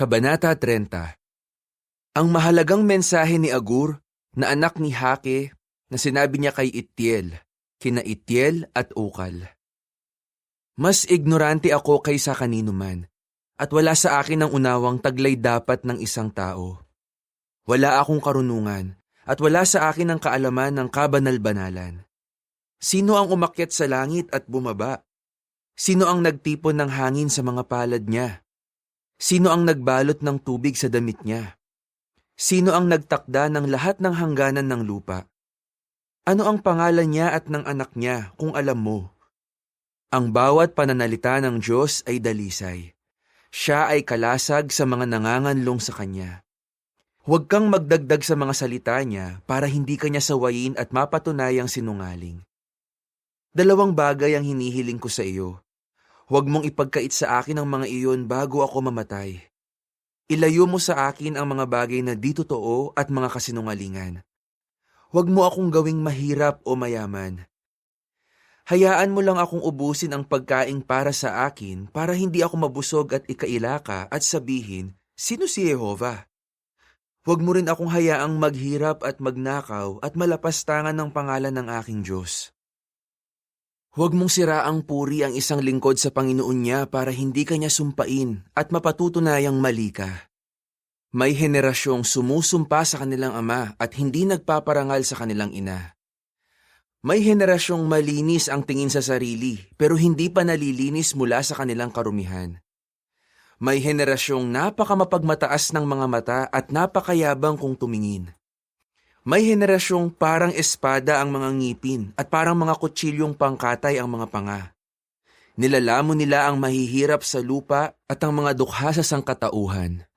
Kabanata 30 Ang mahalagang mensahe ni Agur na anak ni Hake na sinabi niya kay Itiel, kina Itiel at Ukal. Mas ignorante ako kaysa kanino man, at wala sa akin ang unawang taglay dapat ng isang tao. Wala akong karunungan, at wala sa akin ang kaalaman ng kabanal-banalan. Sino ang umakyat sa langit at bumaba? Sino ang nagtipon ng hangin sa mga palad niya? Sino ang nagbalot ng tubig sa damit niya? Sino ang nagtakda ng lahat ng hangganan ng lupa? Ano ang pangalan niya at ng anak niya kung alam mo? Ang bawat pananalita ng Diyos ay dalisay. Siya ay kalasag sa mga nanganganlong sa Kanya. Huwag kang magdagdag sa mga salita niya para hindi kanya sawayin at mapatunayang sinungaling. Dalawang bagay ang hinihiling ko sa iyo. Huwag mong ipagkait sa akin ang mga iyon bago ako mamatay. Ilayo mo sa akin ang mga bagay na di totoo at mga kasinungalingan. Huwag mo akong gawing mahirap o mayaman. Hayaan mo lang akong ubusin ang pagkain para sa akin para hindi ako mabusog at ikailaka at sabihin, sino si Jehova? Huwag mo rin akong hayaang maghirap at magnakaw at malapastangan ng pangalan ng aking Diyos. Huwag mong siraang puri ang isang lingkod sa Panginoon niya para hindi kanya sumpain at mapatutunayang mali ka. May henerasyong sumusumpa sa kanilang ama at hindi nagpaparangal sa kanilang ina. May henerasyong malinis ang tingin sa sarili pero hindi pa nalilinis mula sa kanilang karumihan. May henerasyong napakamapagmataas ng mga mata at napakayabang kung tumingin. May henerasyong parang espada ang mga ngipin at parang mga kutsilyong pangkatay ang mga panga. Nilalamon nila ang mahihirap sa lupa at ang mga dukha sa sangkatauhan.